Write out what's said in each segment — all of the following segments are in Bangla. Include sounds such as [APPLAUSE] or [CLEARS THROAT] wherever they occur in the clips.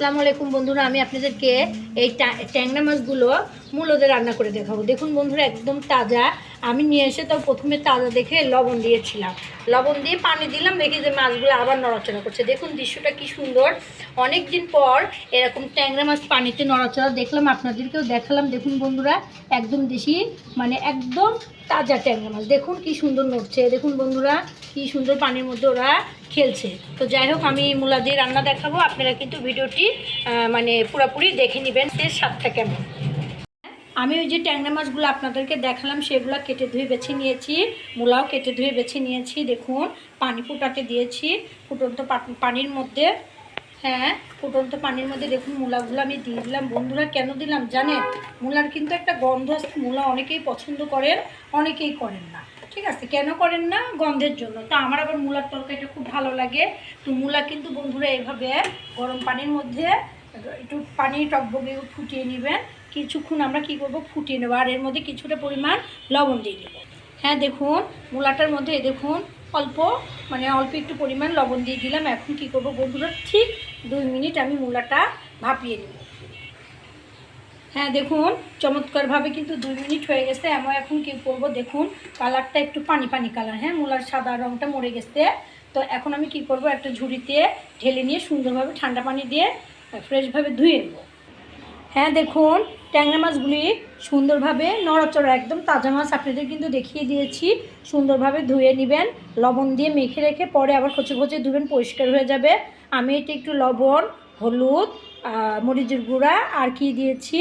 আসসালামু আলাইকুম বন্ধুরা, আমি আপনাদেরকে এই ট্যাংরা মাছগুলো মূলতে রান্না করে দেখাবো। দেখুন বন্ধুরা, একদম তাজা। আমি নিয়ে এসে তো প্রথমে তাজা দেখে লবণ দিয়েছিলাম। লবণ দিয়ে পানি দিলাম, দেখি যে মাছগুলো আবার নড়াচড়া করছে। দেখুন দৃশ্যটা কি সুন্দর। অনেক দিন পর এরকম ট্যাংরা মাছ পানিতে নড়াচড়া দেখলাম, আপনাদেরকেও দেখালাম। দেখুন বন্ধুরা, একদম দেশি মানে একদম তাজা ট্যাংরা মাছ। দেখুন কি সুন্দর নড়ছে। দেখুন বন্ধুরা, কি সুন্দর পানির মধ্যে ওরা খেলছে। তো যাই হোক, আমি মূলা দিয়ে রান্না দেখাবো। আপনারা কিন্তু ভিডিওটি মানে পুরোপুরি দেখে নেবেন এর স্বাদটা কেমন। আমি ওই যে ট্যাংরা মাছগুলো আপনাদেরকে দেখালাম, সেগুলো কেটে ধুয়ে বেছে নিয়েছি। মূলাও কেটে ধুয়ে বেছে নিয়েছি, দেখুন। পানি ফুটাতে দিয়েছি, ফুটন্ত পানির মধ্যে। হ্যাঁ ফুটন্ত পানির মধ্যে দেখুন মূলাগুলো আমি দিয়ে দিলাম। বন্ধুরা, কেন দিলাম জানেন? মূলার কিন্তু একটা গন্ধ আছে, মূলা অনেকেই পছন্দ করেন, অনেকেই করেন না। ঠিক আছে, কেন করেন না গন্ধের জন্য? তো আমার আবার মূলার তরকারিটা খুব ভালো লাগে। তো মূলা কিন্তু বন্ধুরা এভাবে গরম পানির মধ্যে একটু পানি টকবগে ফুটিয়ে নেবেন। কিছুক্ষণ আমরা কি করব? ফুটিয়ে নেব। আর এর মধ্যে কিছুটা পরিমাণ লবণ দিয়ে দেবো। হ্যাঁ দেখুন, মূলাটার মধ্যে দেখুন, অল্প মানে অল্প একটু পরিমাণ লবণ দিয়ে দিলাম। এখন কি করব বন্ধুরা? ঠিক দুই মিনিট আমি মূলাটা ভাপিয়ে নেব। হ্যাঁ দেখুন, চমৎকারভাবে কিন্তু দুই মিনিট হয়ে গেছে। আমি এখন কি করব? দেখুন, কালারটা একটু পানি পানি কালার। হ্যাঁ মূলার সাদা রঙটা মরে গেছে। তো এখন আমি কি করব? একটা ঝুড়িতে ঢেলে নিয়ে সুন্দরভাবে ঠান্ডা পানি দিয়ে ফ্রেশভাবে ধুয়ে নেব। হ্যাঁ দেখুন, ট্যাংরা মাছগুলি সুন্দরভাবে, নড়াচড়া একদম তাজা মাছ আপনাদের কিন্তু দেখিয়ে দিয়েছি। সুন্দরভাবে ধুয়ে নেবেন, লবণ দিয়ে মেখে রেখে পরে আবার খচে খচে ধুবেন, পরিষ্কার হয়ে যাবে। আমি এটা একটু লবণ, হলুদ মরিচের গুঁড়া আর কি দিয়েছি?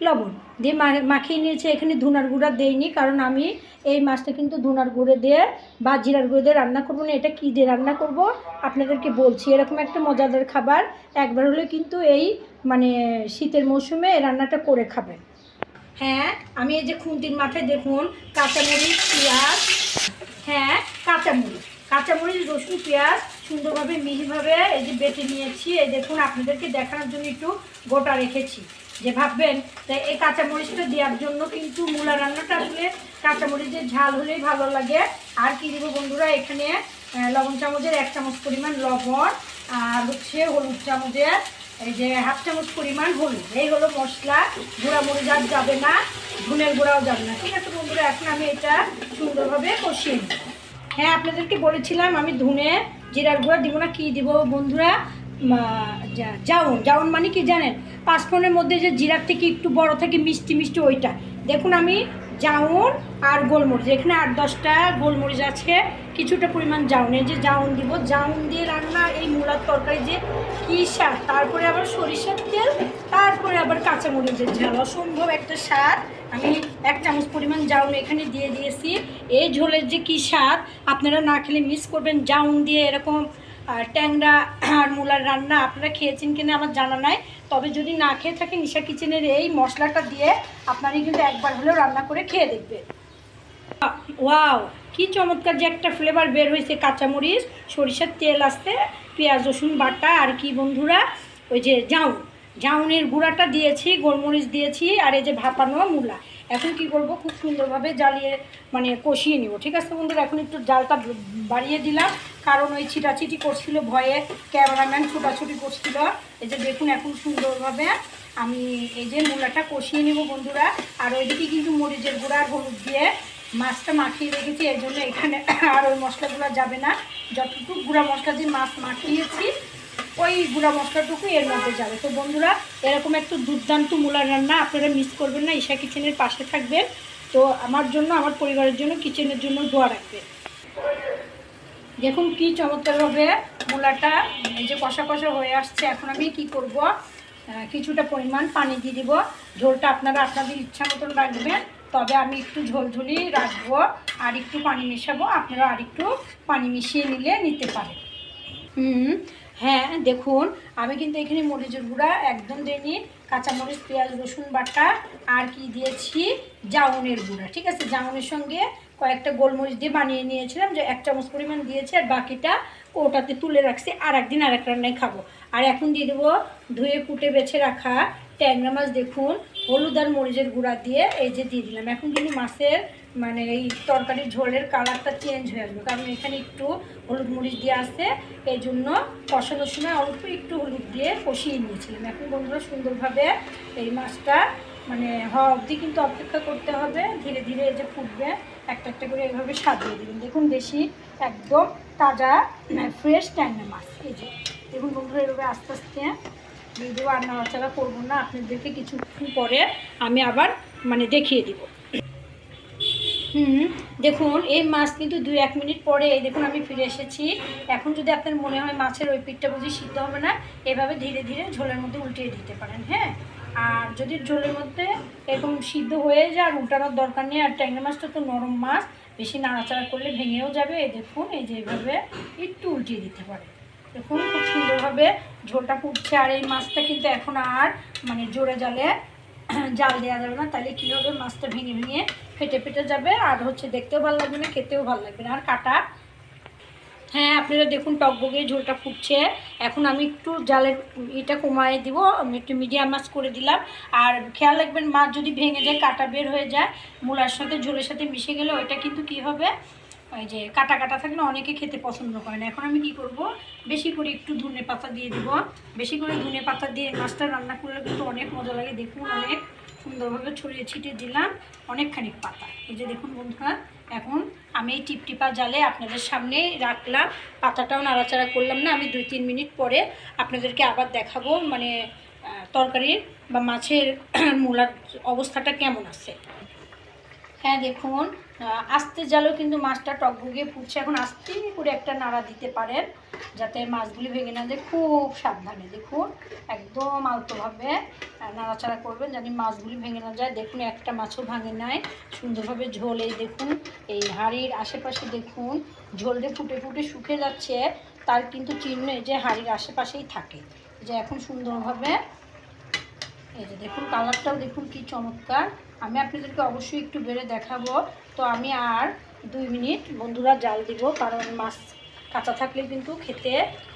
লবণ। দিয়ে মাখিয়ে নিয়েছি। এখানে ধুনার গুঁড়া দেইনি, কারণ আমি এই মাছটা কিন্তু ধুনার গুঁড়ো দিয়ে বা জিরার গুঁড়ো দিয়ে রান্না করব না। এটা কী দিয়ে রান্না করব? আপনাদেরকে বলছি, এরকম একটা মজাদার খাবার। একবার হলে কিন্তু এই মানে শীতের মৌসুমে রান্নাটা করে খাবেন। হ্যাঁ আমি এই যে খুন্তির মাথায় দেখুন, কাঁচামরিচ, পেঁয়াজ হ্যাঁ কাঁচামরিচ। কাঁচামরিচ, রসুন, পেঁয়াজ সুন্দরভাবে, মিহিভাবে এই যে বেটে নিয়েছি। এই দেখুন, আপনাদেরকে দেখানোর জন্য একটু গোটা রেখেছি। যে ভাববেন যে এই কাঁচামরিচটা দেওয়ার জন্য কিন্তু মূলা রান্নাটা আসলে কাঁচামরিচের ঝাল হলেই ভালো লাগে। আর কি দেবো বন্ধুরা, এখানে লবণ চামচের এক চামচ পরিমাণ লবণ আর হচ্ছে হলুদ চামচের এই যে হাফ চামচ পরিমাণ হলুদ। এই হলো মশলা। গুঁড়া মরিচ আর যাবে না, ধুনের গুঁড়াও যাবে না। ঠিক আছে বন্ধুরা, এখন আমি এটা সুন্দরভাবে কষিয়ে নেব। হ্যাঁ আপনাদেরকে বলেছিলাম আমি ধুনে জিরার গুঁড়া দিব না কী দিব বন্ধুরা? জাউন জাউন মানে কি জানেন? পাঁচফোড়নের মধ্যে যে জিরার থেকে একটু বড় থাকে, মিষ্টি মিষ্টি ওইটা। দেখুন আমি জাউন আর গোলমরিচ, এখানে আট দশটা গোলমরিচ আছে, কিছুটা পরিমাণ জাউন। এই যে জাউন দিব, জাউন দিয়ে রান্না, এই মূলার তরকারি যে কী স্বাদ, তারপরে আবার সরিষার তেল, তারপরে আবার কাঁচামরিচের ঝাল। অসম্ভব একটা স্বাদ। আমি এক চামচ পরিমাণ জাউন এখানে দিয়ে দিয়েছি। এই ঝোলের যে কী স্বাদ, আপনারা না খেলে মিস করবেন। জাউন দিয়ে এরকম ট্যাংরা আর মূলার রান্না আপনারা খেয়েছেন কিনা আমার জানা নাই। তবে যদি না খেয়ে থাকেন নিশা কিচেনের এই মশলাটা দিয়ে আপনারা কিন্তু একবার হলেও রান্না করে খেয়ে দেখবেন। ওয়াও, কি চমৎকার যে একটা ফ্লেভার বের হয়েছে, কাঁচামরিচ, সরিষার তেল আসতে পেঁয়াজ, রসুন, বাটা, আর কি বন্ধুরা, ওই যে জাউন। জাউনের গুঁড়াটা দিয়েছি, গোলমরিচ দিয়েছি, আর এই যে ভাপানো মূলা। এখন কি করব? খুব সুন্দরভাবে জ্বালিয়ে মানে কষিয়ে নিব, ঠিক আছে বন্ধুরা? এখন একটু জালটা বাড়িয়ে দিলাম। কারণ ওই ছিটাছিটি করছিল ভয়ে, ক্যামেরাম্যান ছোটাছুটি করছিল। এই যে দেখুন এখন সুন্দরভাবে আমি এই যে মূলাটা কষিয়ে নিব বন্ধুরা। আর ওইদিকে কিন্তু মরিচের গুঁড়া আর হলুদ দিয়ে মাছটা মাখিয়ে রেখেছি। এই জন্য এখানে আর ওই মশলাগুলো যাবে না। যতটুকু গুঁড়া মশলা দিয়ে মাছ মাখিয়েছি ওই গুঁড়া মশলাটুকু এর মধ্যে যাবে। তো বন্ধুরা, এরকম একটু দুর্দান্ত মূলার রান্না আপনারা মিস করবেন না, ঈশা কিচেনের পাশে থাকবেন। তো আমার জন্য, আমার পরিবারের জন্য কিচেনের জন্য দোয়া রাখবেন। দেখুন কি চমৎকারভাবে মূলাটা এই যে কষা কষা হয়ে আসছে। এখন আমি কি করব? কিছুটা পরিমাণ পানি দিয়ে দিব। ঝোলটা আপনারা আপনাদের ইচ্ছা মতন রাখবেন, তবে আমি একটু ঝোলঝুলি রাখব আর একটু পানি মেশাবো। আপনারা আর একটু পানি মিশিয়ে নিলে নিতে পারেন। হুম হ্যাঁ দেখুন, আমি কিন্তু এখানে মরিচের গুঁড়া একদম দিইনি, কাঁচামরিচ, পেঁয়াজ, রসুন বাটা, আর কি দিয়েছি? জাউনের গুঁড়া, ঠিক আছে? জাউনের সঙ্গে কয়েকটা গোলমরিচ দিয়ে বানিয়ে নিয়েছিলাম, যে এক চামচ পরিমাণ দিয়েছি, আর বাকিটা ওটাতে তুলে রাখছি, আর একদিন আর এক রান্নায় খাব। আর এখন দিয়ে দেবো ধুয়ে কুটে বেছে রাখা ট্যাংরা মাছ, দেখুন হলুদ আর মরিচের গুঁড়া দিয়ে এই যে দিয়ে দিলাম। এখন কিন্তু মাছের মানে এই তরকারির ঝোলের কালারটা চেঞ্জ হয়ে আসবে। কারণ এখানে একটু হলুদ মরিচ দিয়ে আসছে এই জন্য কষানোর সময় অল্প একটু হলুদ দিয়ে কষিয়ে নিয়েছিলাম। এখন বন্ধুরা সুন্দরভাবে এই মাছটা মানে হওয়া অবধি কিন্তু অপেক্ষা করতে হবে। ধীরে ধীরে এই যে ফুটবে, একটা একটা করে এভাবে সাজিয়ে দেবেন দেখুন বেশি একদম তাজা ফ্রেশ ট্যাংরা মাছ। এই যে, দেখুন বন্ধুরা এভাবে আস্তে আস্তে দিয়ে দেবো, আর নাড়াচাড়া করব না, আপনাদেরকে কিছুক্ষণ পরে আমি আবার মানে দেখিয়ে দিব। হুম দেখুন, এই মাছ কিন্তু দুই এক মিনিট পরে, এই দেখুন আমি ফিরে এসেছি। এখন যদি আপনার মনে হয় মাছের ওই পিঠটা বুঝি সিদ্ধ হবে না, এভাবে ধীরে ধীরে ঝোলের মধ্যে উল্টিয়ে দিতে পারেন হ্যাঁ? আর যদি ঝোলের মধ্যে এরকম সিদ্ধ হয়ে যায় আর উল্টানোর দরকার নেই, আর ট্যাংরা মাছটা তো নরম মাছ, বেশি নাড়াচাড়া করলে ভেঙেও যাবে, এই দেখুন, এই যে এইভাবে একটু উল্টিয়ে দিতে পারে দেখুন, খুব সুন্দরভাবে ঝোলটা ফুটছে আর এই মাছটা কিন্তু এখন আর মানে জোরে জালে, জাল দেওয়া যাবে না। তাহলে কী হবে? মাছটা ভেঙে ভেঙে ফেটে ফেটে যাবে আর হচ্ছে দেখতেও ভালো লাগবে না, খেতেও ভালো লাগবে না। আর কাটা হ্যাঁ আপনারা দেখুন টকবগে ঝোলটা ফুটছে। এখন আমি একটু জালের এটা কমায় দিব, আমি একটু মিডিয়াম মাছ করে দিলাম। আর খেয়াল রাখবেন, মাছ যদি ভেঙে যায়, কাটা বের হয়ে যায়, মূলার সাথে ঝোলের সাথে মিশে গেলে ওইটা কিন্তু কি হবে? ওই যে কাটা কাটা থাকলে অনেকে খেতে পছন্দ করে না। এখন আমি কি করব? বেশি করে একটু ধনে পাতা দিয়ে দিব। বেশি করে ধনে পাতা দিয়ে মাছটা রান্না করলে কিন্তু অনেক মজা লাগে। দেখুন অনেক সুন্দরভাবে ছড়িয়ে ছিটিয়ে দিলাম অনেকখানি পাতা। এই যে দেখুন বন্ধুরা, এখন আমি এই টিপটিপা জালে আপনাদের সামনে রাখলাম। পাতাটাও নাড়াচাড়া করলাম না, আমি দুই তিন মিনিট পরে আপনাদেরকে আবার দেখাবো মানে তরকারির বা মাছের [CLEARS THROAT] মূলার অবস্থাটা কেমন আছে। হ্যাঁ দেখুন। আস্তে জালেও কিন্তু মাছটা টকবগিয়ে ফুটছে। এখন আস্তে করে একটা নাড়া দিতে পারেন, যাতে মাছগুলি ভেঙে না যায়। খুব সাবধানে দেখুন, একদম আলতোভাবে নাড়াচাড়া করবেন জানি মাছগুলি ভেঙে না যায়। দেখুন, একটা মাছও ভাঙে নাই। সুন্দরভাবে ঝোলে দেখুন, এই হাঁড়ির আশেপাশে দেখুন ঝোলটা ফুটে ফুটে শুকে যাচ্ছে, তার কিন্তু চিহ্ন এই যে হাঁড়ির আশেপাশেই থাকে। যে এখন সুন্দরভাবে এই যে দেখুন, কালারটাও দেখুন কি চমৎকার। আমি আপনাদেরকে অবশ্যই একটু বেড়ে দেখাবো। তো আমি আর দুই মিনিট বন্ধুরা জাল দিব, কারণ মাছ কাঁচা থাকলে কিন্তু খেতে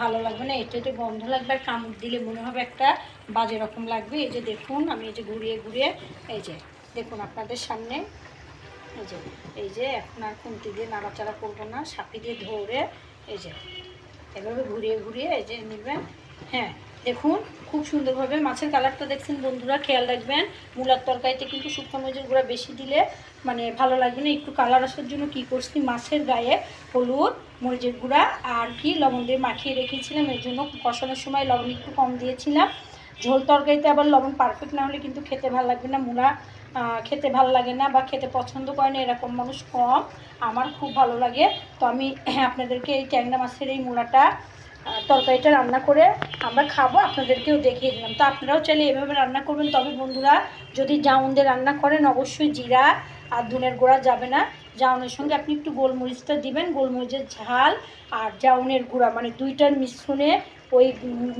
ভালো লাগবে না। এটা এটা গন্ধ লাগবে আর কামড় দিলে মনে হবে একটা বাজে রকম লাগবে। এই যে দেখুন, আমি এই যে ঘুরিয়ে ঘুরিয়ে, এই যে দেখুন আপনাদের সামনে, এই যে এই যে এখন আর খুন্তি দিয়ে নাড়াচাড়া করব না, সাপি দিয়ে ধরে, এই যে, এভাবে ঘুরিয়ে ঘুরিয়ে এই যে নেবেন। হ্যাঁ দেখুন, খুব সুন্দরভাবে মাছের কালারটা দেখছেন বন্ধুরা, খেয়াল রাখবেন। মূলার তরকারিতে কিন্তু শুকনো মরিচের গুঁড়া বেশি দিলে মানে ভালো লাগবে না। একটু কালার আসার জন্য কি করছি, মাছের গায়ে হলুদ মরিচের গুঁড়া আর কি লবণ দিয়ে মাখিয়ে রেখেছিলাম। এর জন্য কষানোর সময় লবণ একটু কম দিয়েছিলাম। ঝোল তরকারিতে আবার লবণ পারফেক্ট না হলে কিন্তু খেতে ভালো লাগবে না। মূলা খেতে ভালো লাগে না বা খেতে পছন্দ করে না, এরকম মানুষ কম। আমার খুব ভালো লাগে। তো আমি আপনাদেরকে এই ট্যাংরা মাছের এই মূলাটা তরকারিটা রান্না করে আমরা খাব, আপনাদেরকেও দেখিয়ে দিলাম। তো আপনারাও চাইলে এভাবে রান্না করবেন। তবে বন্ধুরা, যদি জাউনদের রান্না করেন, অবশ্যই জিরা আর ধনের গোড়া যাবে না। জাউনের সঙ্গে আপনি একটু গোলমরিচটা দিবেন, গোলমরিচের ঝাল আর জাউনের গুঁড়া মানে দুইটার মিশ্রণে ওই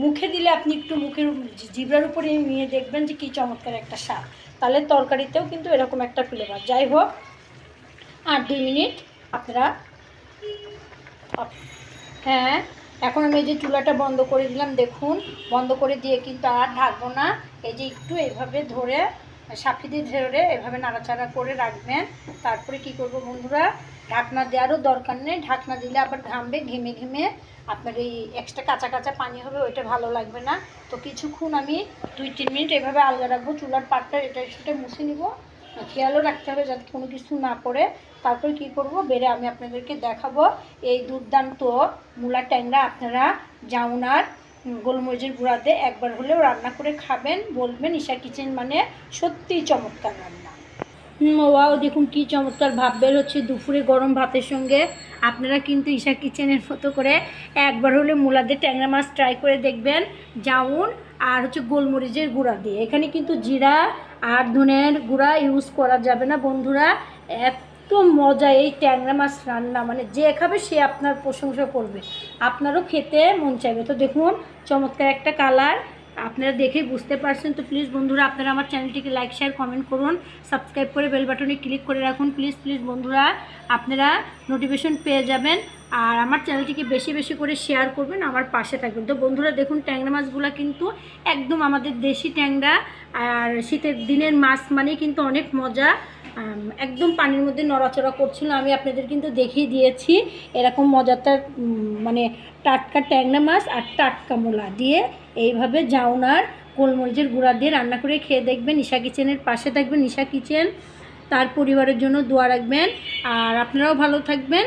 মুখে দিলে আপনি একটু মুখের জিবরার উপরে নিয়ে দেখবেন যে কী চমৎকার একটা স্বাদ। তাহলে তরকারিতেও কিন্তু এরকম একটা ফ্লেভার যাই হোক, আর দুই মিনিট আপনারা হ্যাঁ এখন আমি এই যে চুলাটা বন্ধ করে দিলাম, দেখুন, বন্ধ করে দিয়ে কিন্তু আর ঢাকবো না। এই যে একটু এইভাবে ধরে, সাফি দিয়ে ধরে এভাবে নাড়াচাড়া করে রাখবেন। তারপরে কি করব বন্ধুরা, ঢাকনা দেওয়ারও দরকার নেই। ঢাকনা দিলে আবার ঘামবে, ঘেমে ঘেমে আপনার এই এক্সট্রা কাঁচা কাঁচা পানি হবে, ওইটা ভালো লাগবে না। তো কিছুক্ষণ আমি দুই তিন মিনিট এভাবে আলগা রাখব। চুলার পাটটা এটা সেটা মুছে নিব। খেয়ালও রাখতে হবে যাতে কোনো কিছু না পড়ে। তারপর কি করব? বেড়ে আমি আপনাদেরকে দেখাবো এই দুর্দান্ত মূলা ট্যাংরা। আপনারা জাউনার গোলমরিচের গুঁড়াতে একবার হলেও রান্না করে খাবেন, বলবেন ঈশা কিচেন মানে সত্যিই চমৎকার রান্না। ওয়াও, দেখুন কি চমৎকার ভাব বের হচ্ছে দুপুরে গরম ভাতের সঙ্গে। আপনারা কিন্তু ঈশা কিচেনের মতো করে একবার হলে মুলাদের ট্যাংরা মাছ ট্রাই করে দেখবেন। জাউন আর হচ্ছে গোলমরিচের গুঁড়া দিয়ে। এখানে কিন্তু জিরা আর ধনের গুঁড়া ইউজ করা যাবে না। বন্ধুরা, এত মজা এই ট্যাংরা মাছ রান্না। মানে যে খাবে সে আপনার প্রশংসা করবে। আপনারও খেতে মন চাইবে। তো দেখুন, চমৎকার একটা কালার আপনারা দেখেই বুঝতে পারছেন। তো প্লিজ বন্ধুরা, আপনারা আমার চ্যানেলটিকে লাইক শেয়ার কমেন্ট করুন। সাবস্ক্রাইব করে বেল বাটনে ক্লিক করে রাখুন। প্লিজ প্লিজ বন্ধুরা, আপনারা নোটিফিকেশন পেয়ে যাবেন। আর আমার চ্যানেলটিকে বেশি বেশি করে শেয়ার করবেন আমার পাশে থাকবেন। তো বন্ধুরা, দেখুন, ট্যাংরা মাছগুলো কিন্তু একদম আমাদের দেশি ট্যাংরা, আর শীতের দিনের মাছ মানে কিন্তু অনেক মজা। একদম পানির মধ্যে নড়াচড়া করছিল, আমি আপনাদের কিন্তু দেখিয়ে দিয়েছি এরকম মজাদার মানে টাটকা ট্যাংরা মাছ আর টাটকা মোলা দিয়ে এইভাবে জাউনার গোলমরিচের গুঁড়া দিয়ে রান্না করে খেয়ে দেখবেন। ঈশা কিচেনের পাশে থাকবেন, ঈশা কিচেন, তার পরিবারের জন্য দোয়া রাখবেন। আর আপনারাও ভালো থাকবেন।